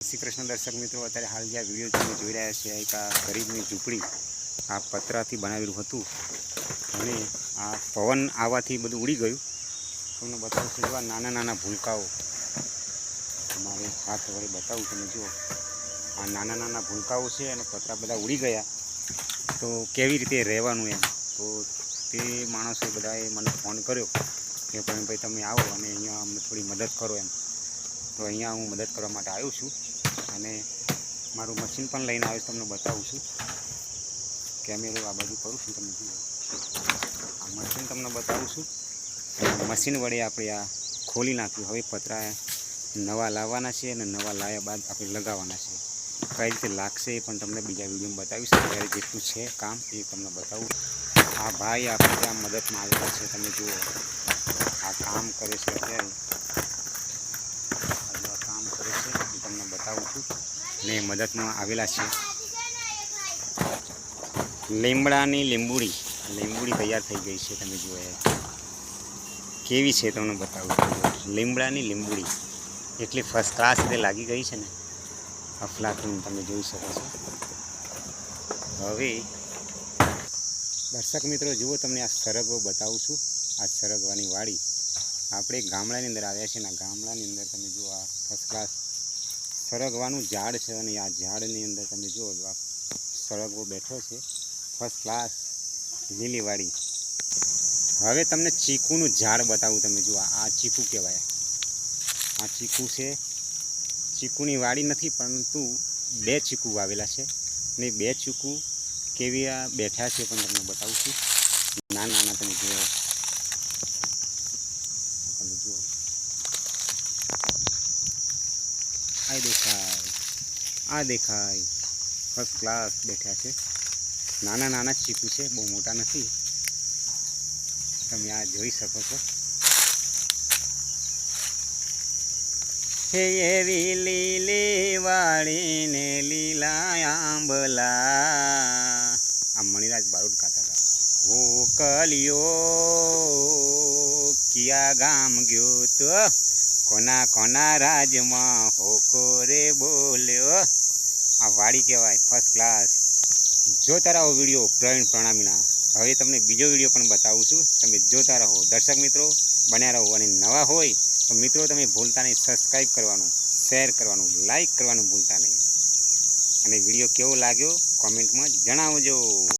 શ્રી કૃષ્ણ દર્શક મિત્રો, અત્યારે હાલ જે વીડિયો તમે જોઈ રહ્યા છે, એક આ ગરીબની ઝૂંપડી આ પતરાથી બનાવેલું હતું અને આ પવન આવવાથી બધું ઉડી ગયું. તમને બતાવું છું જોવા નાના નાના ભૂલકાઓ તમારે હાથ વડે બતાવું તમે જુઓ. આ નાના નાના ભૂલકાઓ છે અને પતરા બધા ઉડી ગયા. તો કેવી રીતે રહેવાનું એમ? તો તે માણસે બધાએ મને ફોન કર્યો કે ભાઈ તમે આવો અને અહીંયા અમને થોડી મદદ કરો એમ. તો અહીંયા હું મદદ કરવા માટે આવ્યો છું અને મારું મશીન પણ લઈને આવ્યો તમને બતાવું છું. કેમેરો આ બાજુ કરું છું તમે જુઓ. આ મશીન તમને બતાવું છું. મશીન વડે આપણે આ ખોલી નાખ્યું. હવે પતરા નવા લાવવાના છે અને નવા લાવ્યા બાદ આપણે લગાવવાના છે. કઈ રીતે લાગશે એ પણ તમને બીજા વિડીયોમાં બતાવીશ. અત્યારે જેટલું છે કામ એ તમને બતાવું. આ ભાઈ આપણે ત્યાં મદદમાં આવેલા છે, તમે જુઓ. આ કામ કરે છે અત્યારે આ જો આ કામ કરે છે એ તમને છું ને મદદમાં આવેલા છે. લીમડાની લીંબુડી. લીંબુડી તૈયાર થઈ ગઈ છે, તમે જોયા કેવી છે તમને બતાવું છું. લીમડાની લીંબુડી. એટલી ફર્સ્ટ ક્લાસ રીતે લાગી ગઈ છે ને. અફલાતું તમે જોઈ શકો છો. હવે, દર્શક મિત્રો, જુઓ તમને આ સરગવો બતાવું છું. આ સરગવાની વાડી. આપણે ગામડાની અંદર આવ્યા છીએ ને ગામડાની અંદર તમે જુઓ આ ફર્સ્ટ ક્લાસ સરગવાનું ઝાડ છે અને આ ઝાડની અંદર તમે જુઓ, આ સરગવો બેઠો છે ફર્સ્ટ ક્લાસ લીલીવાળી હવે તમને ચીકુનું ઝાડ બતાવું, તમે જુઓ, આ ચીકુ કહેવાય. આ ચીકુ છે. ચીકુની વાડી નથી, પરંતુ બે ચીકુ વાવેલા છે. ને બે ચીકુ કેવી આ બેઠા છે પણ તમને બતાવું છું. નાના નાના તમે જુઓ. તમે જુઓ. આ દેખાય. આ દેખાય. ફર્સ્ટ ક્લાસ બેઠા છે. નાના નાના ચીકુ છે, બહુ મોટા નથી. તમે આ જોઈ શકો છો. એવી લીલી વાળીને લીલા આંબલા. આ મણિરાજ બારોડ ગાતા હતા. હો કલિયો, કિયા ગામ ગયો તો કોના કોના રાજમાં હોકો રે બોલ્યો આ વાડી કહેવાય ફર્સ્ટ ક્લાસ જો તારા આવો વીડિયો પ્રવીણ પ્રણામીના. હવે તમને બીજો વીડિયો પણ બતાવું છું. તમે જોતા રહો. દર્શક મિત્રો, બન્યા રહો અને નવા હોય, તો મિત્રો તમે ભૂલતા નહીં. સબસ્ક્રાઈબ કરવાનું શેર કરવાનું લાઈક કરવાનું ભૂલતા નહીં. અને વીડિયો કેવો લાગ્યો? કોમેન્ટમાં જણાવજો.